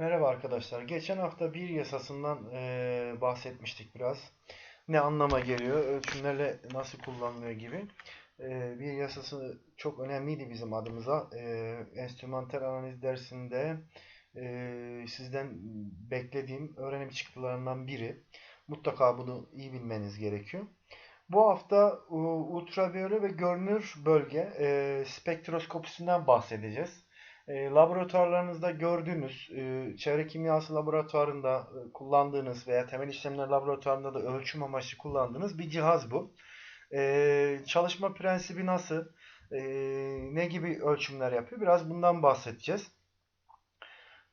Merhaba arkadaşlar. Geçen hafta bir yasasından eee, bahsetmiştik biraz. Ne anlama geliyor, ölçümlerle nasıl kullanılıyor gibi. Eee, bir yasası çok önemliydi bizim adımıza. Eee enstrümantal analiz dersinde eee, sizden beklediğim öğrenim çıktılarından biri. Mutlaka bunu iyi bilmeniz gerekiyor. Bu hafta ultraviyole ve görünür bölge eee spektroskopisinden bahsedeceğiz. E, laboratuvarlarınızda gördüğünüz, e, çevre kimyası laboratuvarında e, kullandığınız veya temel işlemler laboratuvarında da ölçüm amaçlı kullandığınız bir cihaz bu. E, çalışma prensibi nasıl, e, ne gibi ölçümler yapıyor? Biraz bundan bahsedeceğiz.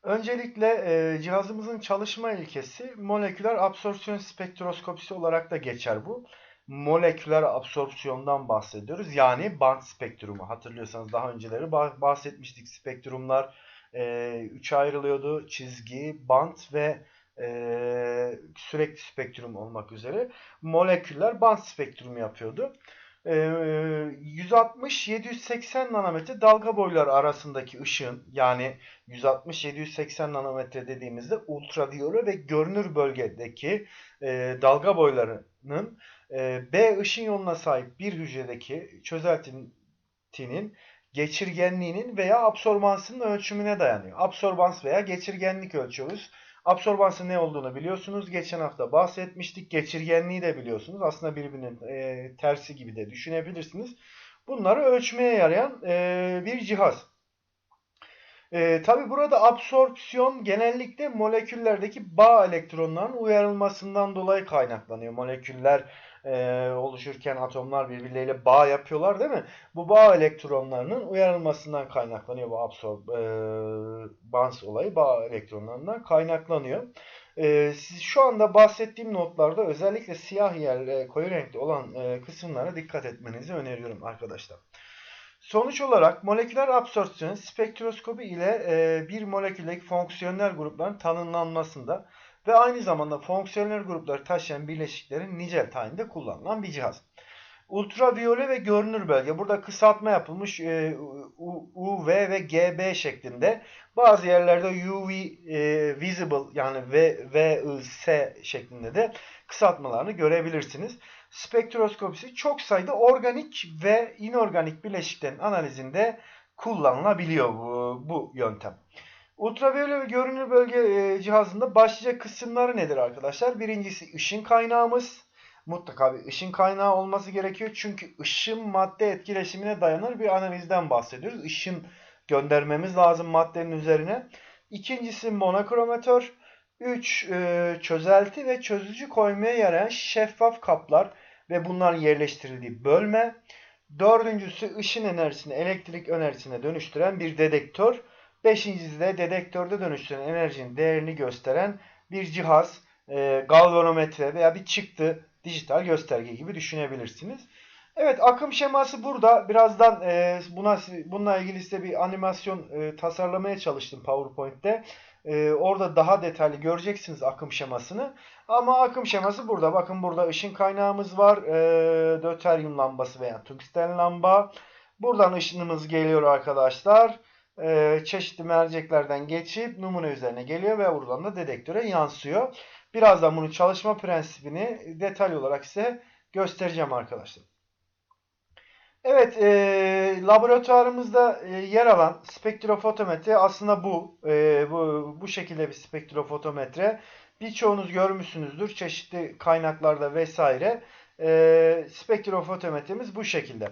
Öncelikle e, cihazımızın çalışma ilkesi moleküler absorpsiyon spektroskopisi olarak da geçer bu. Moleküler absorpsiyondan bahsediyoruz. Yani band spektrumu. Hatırlıyorsanız daha önceleri bah- bahsetmiştik. Spektrumlar e, üçe ayrılıyordu. Çizgi, band ve e, sürekli spektrum olmak üzere. Moleküller band spektrumu yapıyordu. E, 160-780 nanometre dalga boyları arasındaki ışığın yani 160-780 nanometre dediğimizde ultraviyole ve görünür bölgedeki e, dalga boylarının B ışın yoluna sahip bir hücredeki çözeltinin geçirgenliğinin veya absorbansının ölçümüne dayanıyor. Absorbans veya geçirgenlik ölçüyoruz. Absorbansın ne olduğunu biliyorsunuz. Geçen hafta bahsetmiştik. Geçirgenliği de biliyorsunuz. Aslında birbirinin e, tersi gibi de düşünebilirsiniz. Bunları ölçmeye yarayan e, bir cihaz. E, Tabi burada absorpsiyon genellikle moleküllerdeki bağ elektronlarının uyarılmasından dolayı kaynaklanıyor. Moleküller e, oluşurken atomlar birbirleriyle bağ yapıyorlar değil mi? Bu bağ elektronlarının uyarılmasından kaynaklanıyor bu absorbans olayı bağ elektronlarından kaynaklanıyor. E, siz şu anda bahsettiğim notlarda özellikle siyah yer e, koyu renkli olan e, kısımlara dikkat etmenizi öneriyorum arkadaşlar. Sonuç olarak moleküler absorpsiyon spektroskopi ile e, bir moleküldeki fonksiyonel grupların tanımlanmasında ve aynı zamanda fonksiyonel grupları taşıyan bileşiklerin nicel tayinde kullanılan bir cihaz. Ultraviyole ve görünür bölge. Burada kısaltma yapılmış e, UV ve GB şeklinde. Bazı yerlerde UV e, visible yani V, şeklinde de kısaltmalarını görebilirsiniz. Spektroskopisi çok sayıda organik ve inorganik bileşiklerin analizinde kullanılabiliyor bu, bu yöntem. Ultraviyole ve görünür bölge e, cihazında başlıca kısımları nedir arkadaşlar? Birincisi ışın kaynağımız. Mutlaka bir ışın kaynağı olması gerekiyor. Çünkü ışın madde etkileşimine dayanır bir analizden bahsediyoruz. Işın göndermemiz lazım maddenin üzerine. İkincisi monokromatör. 3. çözelti ve çözücü koymaya yarayan şeffaf kaplar ve bunların yerleştirildiği bölme. Dördüncüsü ışın enerjisini elektrik enerjisine dönüştüren bir dedektör. Beşincisi de dedektörde dönüştüren enerjinin değerini gösteren bir cihaz, e, galvanometre veya bir çıktı dijital gösterge gibi düşünebilirsiniz. Evet akım şeması burada. Birazdan e, buna bununla ilgili size bir animasyon e, tasarlamaya çalıştım PowerPoint'te. E, orada daha detaylı göreceksiniz akım şemasını. Ama akım şeması burada. Bakın burada ışın kaynağımız var. E, döteryum lambası veya tungsten lamba. Buradan ışınımız geliyor arkadaşlar. E, çeşitli merceklerden geçip numune üzerine geliyor ve buradan da dedektöre yansıyor. Birazdan bunun çalışma prensibini detaylı olarak size göstereceğim arkadaşlar. Evet, e, laboratuvarımızda e, yer alan spektrofotometre aslında bu. E, bu bu şekilde bir spektrofotometre. Birçoğunuz görmüşsünüzdür çeşitli kaynaklarda vesaire. E, spektrofotometremiz bu şekilde.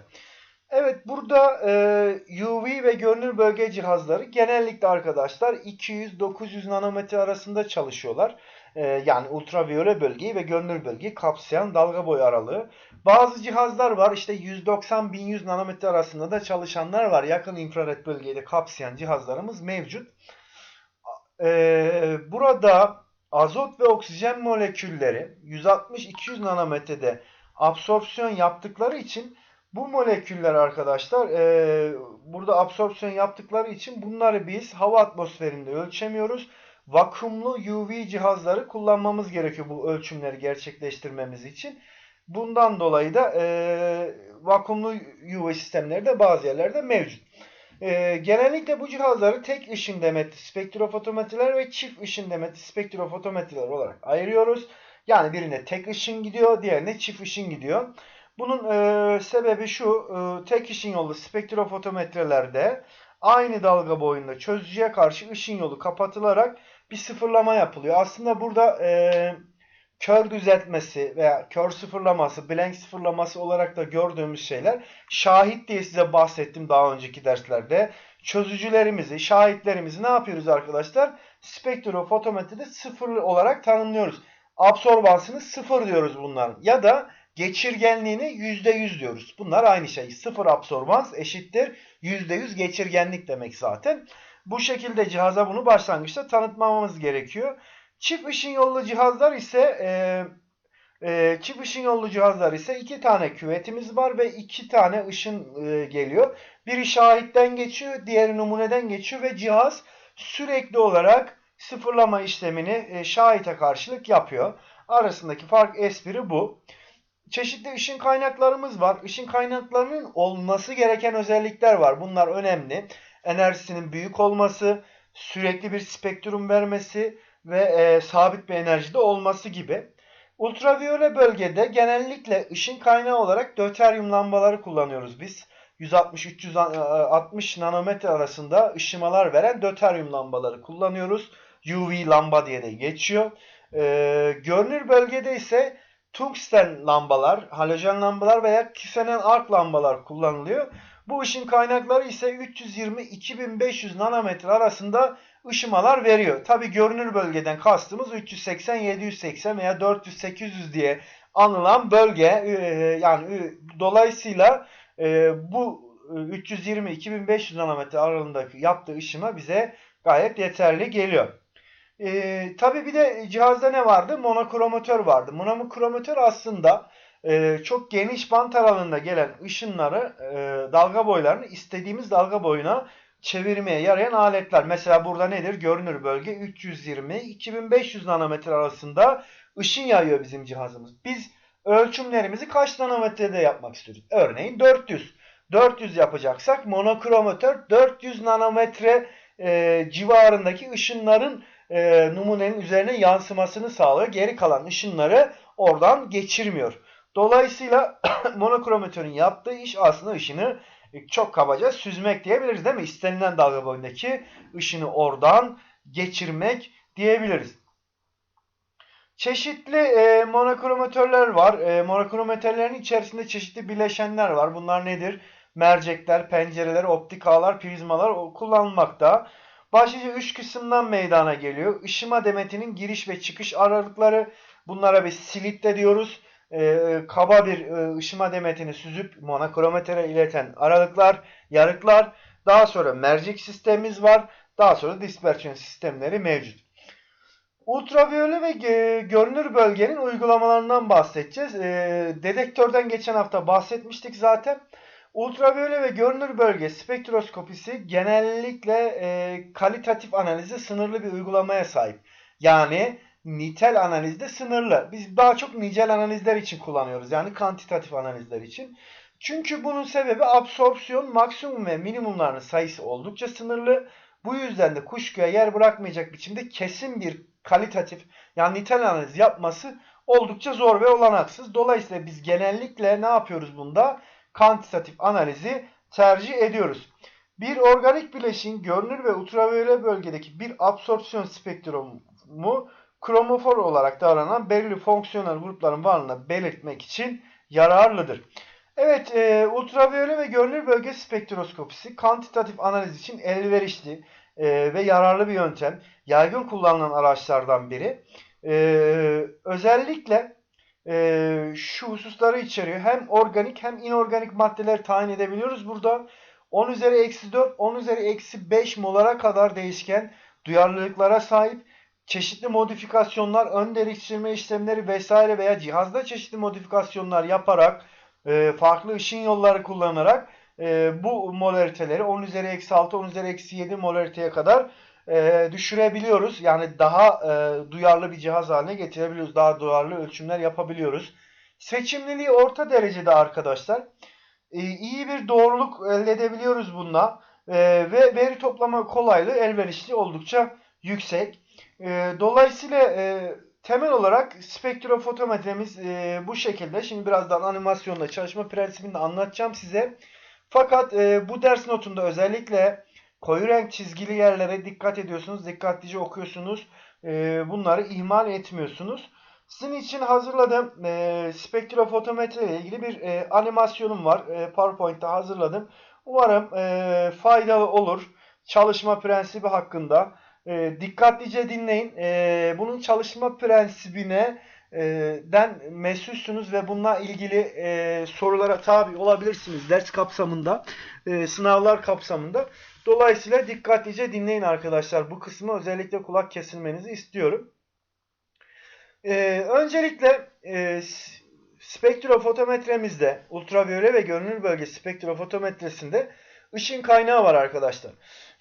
Evet, burada e, UV ve görünür bölge cihazları genellikle arkadaşlar 200-900 nanometre arasında çalışıyorlar. E, yani ultraviyole bölgeyi ve görünür bölgeyi kapsayan dalga boyu aralığı. Bazı cihazlar var işte 190-1100 nanometre arasında da çalışanlar var. Yakın infrared bölgeyi de kapsayan cihazlarımız mevcut. Ee, burada azot ve oksijen molekülleri 160-200 nanometrede absorpsiyon yaptıkları için bu moleküller arkadaşlar e, burada absorpsiyon yaptıkları için bunları biz hava atmosferinde ölçemiyoruz. Vakumlu UV cihazları kullanmamız gerekiyor bu ölçümleri gerçekleştirmemiz için. Bundan dolayı da e, vakumlu UV sistemleri de bazı yerlerde mevcut. E, genellikle bu cihazları tek ışın demetli spektrofotometreler ve çift ışın demetli spektrofotometreler olarak ayırıyoruz. Yani birine tek ışın gidiyor, diğerine çift ışın gidiyor. Bunun e, sebebi şu, e, tek ışın yolu spektrofotometrelerde aynı dalga boyunda çözücüye karşı ışın yolu kapatılarak bir sıfırlama yapılıyor. Aslında burada e, kör düzeltmesi veya kör sıfırlaması, blank sıfırlaması olarak da gördüğümüz şeyler şahit diye size bahsettim daha önceki derslerde. Çözücülerimizi, şahitlerimizi ne yapıyoruz arkadaşlar? Spektrofotometrede sıfır olarak tanımlıyoruz. Absorbansını sıfır diyoruz bunların. Ya da geçirgenliğini %100 diyoruz. Bunlar aynı şey. Sıfır absorbans eşittir %100 geçirgenlik demek zaten. Bu şekilde cihaza bunu başlangıçta tanıtmamamız gerekiyor. Çift ışın yollu cihazlar ise e, e, çift ışın yollu cihazlar ise iki tane küvetimiz var ve iki tane ışın e, geliyor. Biri şahitten geçiyor, diğeri numuneden geçiyor ve cihaz sürekli olarak sıfırlama işlemini e, şahite karşılık yapıyor. Arasındaki fark espri bu. Çeşitli ışın kaynaklarımız var. Işın kaynaklarının olması gereken özellikler var. Bunlar önemli. Enerjisinin büyük olması, sürekli bir spektrum vermesi ve e, sabit bir enerjide olması gibi. Ultraviyole bölgede genellikle ışın kaynağı olarak döteryum lambaları kullanıyoruz biz. 160-360 nanometre arasında ışımalar veren döteryum lambaları kullanıyoruz. UV lamba diye de geçiyor. Ee, görünür bölgede ise tungsten lambalar, halojen lambalar veya kisenen ark lambalar kullanılıyor. Bu ışın kaynakları ise 320-2500 nanometre arasında ışımalar veriyor. Tabi görünür bölgeden kastımız 380-780 veya 400-800 diye anılan bölge. Yani dolayısıyla e, bu 320-2500 nanometre aralığındaki yaptığı ışıma bize gayet yeterli geliyor. E, tabii bir de cihazda ne vardı? Monokromatör vardı. Monokromatör aslında e, çok geniş bant aralığında gelen ışınları, e, dalga boylarını istediğimiz dalga boyuna çevirmeye yarayan aletler. Mesela burada nedir? Görünür bölge 320-2500 nanometre arasında ışın yayıyor bizim cihazımız. Biz ölçümlerimizi kaç nanometrede yapmak istiyoruz? Örneğin 400. 400 yapacaksak monokromatör 400 nanometre e, civarındaki ışınların e, numunenin üzerine yansımasını sağlıyor. Geri kalan ışınları oradan geçirmiyor. Dolayısıyla monokromatörün yaptığı iş aslında ışını çok kabaca süzmek diyebiliriz değil mi? İstenilen dalga boyundaki ışını oradan geçirmek diyebiliriz. Çeşitli e, monokromatörler var. E, monokromatörlerin içerisinde çeşitli bileşenler var. Bunlar nedir? Mercekler, pencereler, optik ağlar, prizmalar kullanılmakta. Başlıca 3 kısımdan meydana geliyor. Işıma demetinin giriş ve çıkış aralıkları. Bunlara bir silit de diyoruz. E, kaba bir e, ışıma demetini süzüp monokromatöre ileten aralıklar, yarıklar. Daha sonra mercek sistemimiz var. Daha sonra dispersiyon sistemleri mevcut. Ultraviyole ve görünür bölgenin uygulamalarından bahsedeceğiz. E, dedektörden geçen hafta bahsetmiştik zaten. Ultraviyole ve görünür bölge spektroskopisi genellikle e, kalitatif analizi sınırlı bir uygulamaya sahip. Yani nitel analizde sınırlı. Biz daha çok nicel analizler için kullanıyoruz. Yani kantitatif analizler için. Çünkü bunun sebebi absorpsiyon maksimum ve minimumlarının sayısı oldukça sınırlı. Bu yüzden de kuşkuya yer bırakmayacak biçimde kesin bir kalitatif yani nitel analiz yapması oldukça zor ve olanaksız. Dolayısıyla biz genellikle ne yapıyoruz bunda? Kantitatif analizi tercih ediyoruz. Bir organik bileşin görünür ve ultraviyole bölgedeki bir absorpsiyon spektrumu kromofor olarak davranan belirli fonksiyonel grupların varlığını belirtmek için yararlıdır. Evet, e, ultraviyole ve görünür bölge spektroskopisi kantitatif analiz için elverişli e, ve yararlı bir yöntem. Yaygın kullanılan araçlardan biri. E, özellikle e, şu hususları içeriyor. Hem organik hem inorganik maddeler tayin edebiliyoruz burada. 10 üzeri eksi 4, 10 üzeri eksi 5 molara kadar değişken duyarlılıklara sahip çeşitli modifikasyonlar, ön değiştirme işlemleri vesaire veya cihazda çeşitli modifikasyonlar yaparak e, farklı ışın yolları kullanarak e, bu molariteleri 10 üzeri eksi 6, 10 üzeri eksi 7 molariteye kadar e, düşürebiliyoruz. Yani daha e, duyarlı bir cihaz haline getirebiliyoruz. Daha duyarlı ölçümler yapabiliyoruz. Seçimliliği orta derecede arkadaşlar. E, iyi bir doğruluk elde edebiliyoruz bununla. Ee, ve veri toplama kolaylığı elverişli oldukça yüksek. Ee, dolayısıyla e, temel olarak spektrofotometremiz e, bu şekilde. Şimdi birazdan animasyonla çalışma prensibini de anlatacağım size. Fakat e, bu ders notunda özellikle koyu renk çizgili yerlere dikkat ediyorsunuz. Dikkatlice okuyorsunuz. E, bunları ihmal etmiyorsunuz. Sizin için hazırladığım e, spektrofotometre ile ilgili bir e, animasyonum var. E, PowerPoint'te hazırladım. Umarım e, faydalı olur. Çalışma prensibi hakkında. E, dikkatlice dinleyin. E, bunun çalışma prensibine e, den mesulsünüz ve bununla ilgili e, sorulara tabi olabilirsiniz ders kapsamında, e, sınavlar kapsamında. Dolayısıyla dikkatlice dinleyin arkadaşlar. Bu kısmı özellikle kulak kesilmenizi istiyorum. E, öncelikle e, spektrofotometremizde, ultraviyole ve görünür bölge spektrofotometresinde ışın kaynağı var arkadaşlar.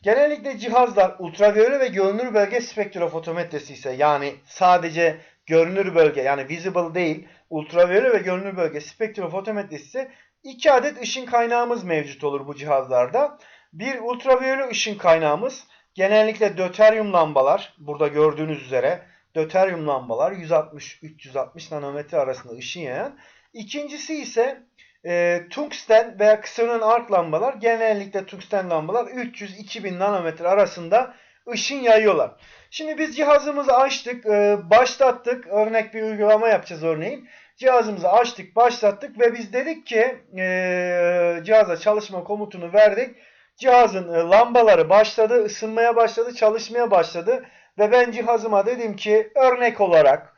Genellikle cihazlar ultraviyole ve görünür bölge spektrofotometresi ise yani sadece görünür bölge yani visible değil ultraviyole ve görünür bölge spektrofotometresi ise iki adet ışın kaynağımız mevcut olur bu cihazlarda. Bir ultraviyole ışın kaynağımız genellikle döteryum lambalar burada gördüğünüz üzere döteryum lambalar 160-360 nanometre arasında ışın yayan. İkincisi ise e, tungsten veya ksenon arc lambalar genellikle tungsten lambalar 300-2000 nanometre arasında ışın yayıyorlar. Şimdi biz cihazımızı açtık, e, başlattık. Örnek bir uygulama yapacağız örneğin. Cihazımızı açtık, başlattık ve biz dedik ki e, cihaza çalışma komutunu verdik. Cihazın e, lambaları başladı, ısınmaya başladı, çalışmaya başladı. Ve ben cihazıma dedim ki örnek olarak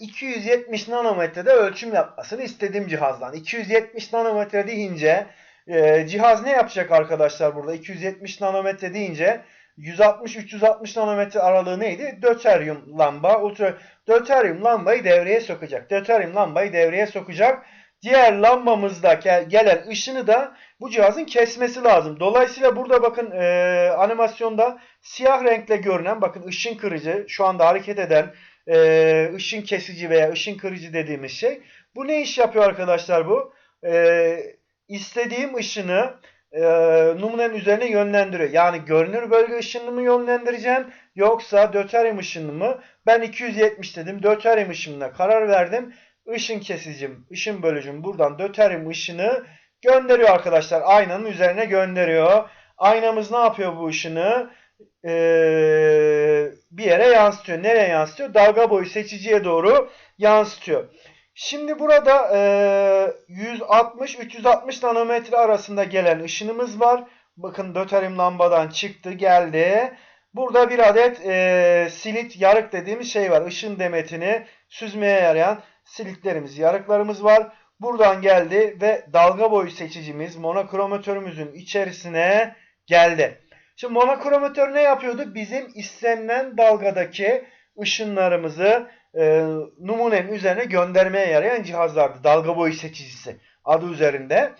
270 nanometrede ölçüm yapmasını istedim cihazdan. 270 nanometre deyince cihaz ne yapacak arkadaşlar burada? 270 nanometre deyince 160-360 nanometre aralığı neydi? Döteryum lamba, ultra döteryum lambayı devreye sokacak. Döteryum lambayı devreye sokacak. Diğer lambamızda gelen ışını da bu cihazın kesmesi lazım. Dolayısıyla burada bakın e, animasyonda siyah renkle görünen bakın ışın kırıcı şu anda hareket eden e, ışın kesici veya ışın kırıcı dediğimiz şey. Bu ne iş yapıyor arkadaşlar bu? E, istediğim ışını e, numunenin üzerine yönlendiriyor. Yani görünür bölge ışınını mı yönlendireceğim yoksa döteryum ışınını mı? Ben 270 dedim. Döteryum ışınına karar verdim. Işın kesicim, ışın bölücüm buradan döteryum ışını gönderiyor arkadaşlar. Aynanın üzerine gönderiyor. Aynamız ne yapıyor bu ışını? Ee, bir yere yansıtıyor. Nereye yansıtıyor? Dalga boyu seçiciye doğru yansıtıyor. Şimdi burada e, 160-360 nanometre arasında gelen ışınımız var. Bakın döterim lambadan çıktı geldi. Burada bir adet e, silit yarık dediğimiz şey var. Işın demetini süzmeye yarayan silitlerimiz, yarıklarımız var. Buradan geldi ve dalga boyu seçicimiz monokromatörümüzün içerisine geldi. Şimdi monokromatör ne yapıyordu? Bizim istenilen dalgadaki ışınlarımızı e, numunenin üzerine göndermeye yarayan cihazlardı. Dalga boyu seçicisi adı üzerinde.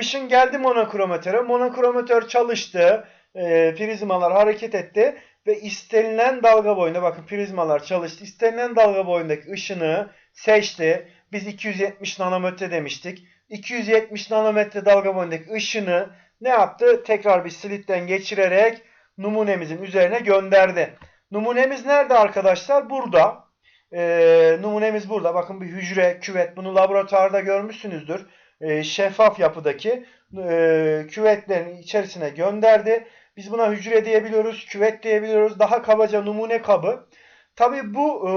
Işın geldi monokromatöre. Monokromatör çalıştı. E, prizmalar hareket etti. Ve istenilen dalga boyunda bakın prizmalar çalıştı. İstenilen dalga boyundaki ışını seçti. Biz 270 nanometre demiştik. 270 nanometre dalga boyundaki ışını ne yaptı? Tekrar bir slitten geçirerek numunemizin üzerine gönderdi. Numunemiz nerede arkadaşlar? Burada. Ee, numunemiz burada. Bakın bir hücre, küvet. Bunu laboratuvarda görmüşsünüzdür. Ee, şeffaf yapıdaki e, küvetlerin içerisine gönderdi. Biz buna hücre diyebiliyoruz, küvet diyebiliyoruz. Daha kabaca numune kabı. Tabi bu e,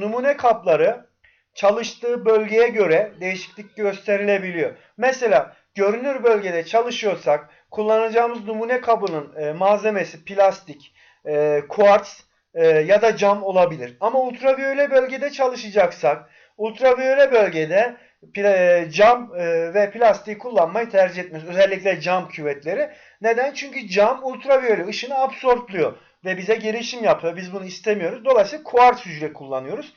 numune kapları çalıştığı bölgeye göre değişiklik gösterilebiliyor. Mesela görünür bölgede çalışıyorsak kullanacağımız numune kabının e, malzemesi plastik, e, kuarts e, ya da cam olabilir. Ama ultraviyole bölgede çalışacaksak ultraviyole bölgede e, cam e, ve plastiği kullanmayı tercih etmiyoruz. Özellikle cam küvetleri. Neden? Çünkü cam ultraviyole ışını absorpluyor ve bize gelişim yapıyor. Biz bunu istemiyoruz. Dolayısıyla kuarts hücre kullanıyoruz.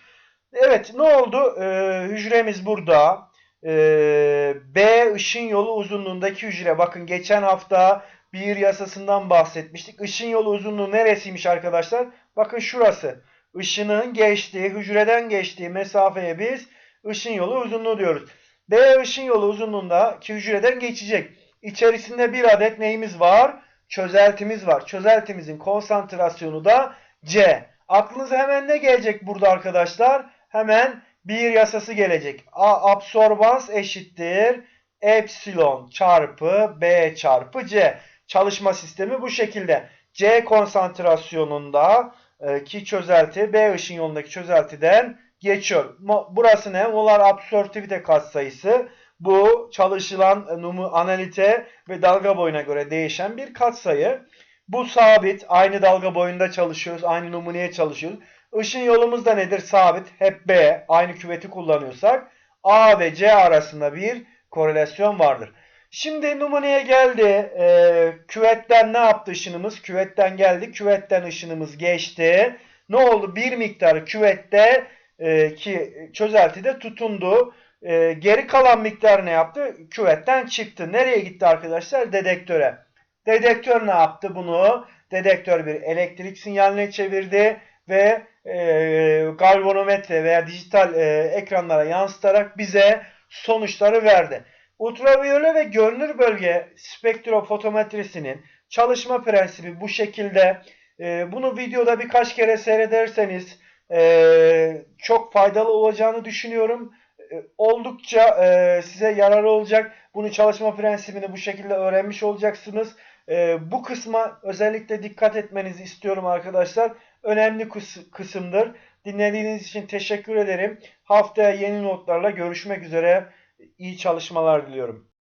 Evet ne oldu? Ee, hücremiz burada. Ee, B ışın yolu uzunluğundaki hücre. Bakın geçen hafta bir yasasından bahsetmiştik. Işın yolu uzunluğu neresiymiş arkadaşlar? Bakın şurası. Işının geçtiği, hücreden geçtiği mesafeye biz ışın yolu uzunluğu diyoruz. B ışın yolu uzunluğundaki hücreden geçecek. İçerisinde bir adet neyimiz var? çözeltimiz var. Çözeltimizin konsantrasyonu da C. Aklınıza hemen ne gelecek burada arkadaşlar? Hemen bir yasası gelecek. A absorbans eşittir epsilon çarpı B çarpı C. Çalışma sistemi bu şekilde. C konsantrasyonunda e, ki çözelti B ışın yolundaki çözeltiden geçiyor. Burası ne? Molar absorptivite katsayısı. Bu çalışılan e, analite ve dalga boyuna göre değişen bir katsayı. Bu sabit. Aynı dalga boyunda çalışıyoruz. Aynı numuneye çalışıyoruz. Işın yolumuz da nedir? Sabit. Hep B. Aynı küveti kullanıyorsak A ve C arasında bir korelasyon vardır. Şimdi numuneye geldi. Ee, küvetten ne yaptı ışınımız? Küvetten geldi. Küvetten ışınımız geçti. Ne oldu? Bir miktar küvette e, ki çözeltide tutundu. E, geri kalan miktar ne yaptı? Küvetten çıktı. Nereye gitti arkadaşlar? Dedektöre. Dedektör ne yaptı bunu? Dedektör bir elektrik sinyaline çevirdi ve e, galvanometre veya dijital e, ekranlara yansıtarak bize sonuçları verdi. Ultraviyole ve görünür bölge spektrofotometrisinin çalışma prensibi bu şekilde. E, bunu videoda birkaç kere seyrederseniz e, çok faydalı olacağını düşünüyorum. E, oldukça e, size yararlı olacak. Bunun çalışma prensibini bu şekilde öğrenmiş olacaksınız. E, bu kısma özellikle dikkat etmenizi istiyorum arkadaşlar. Önemli kıs- kısımdır. Dinlediğiniz için teşekkür ederim. Haftaya yeni notlarla görüşmek üzere. İyi çalışmalar diliyorum.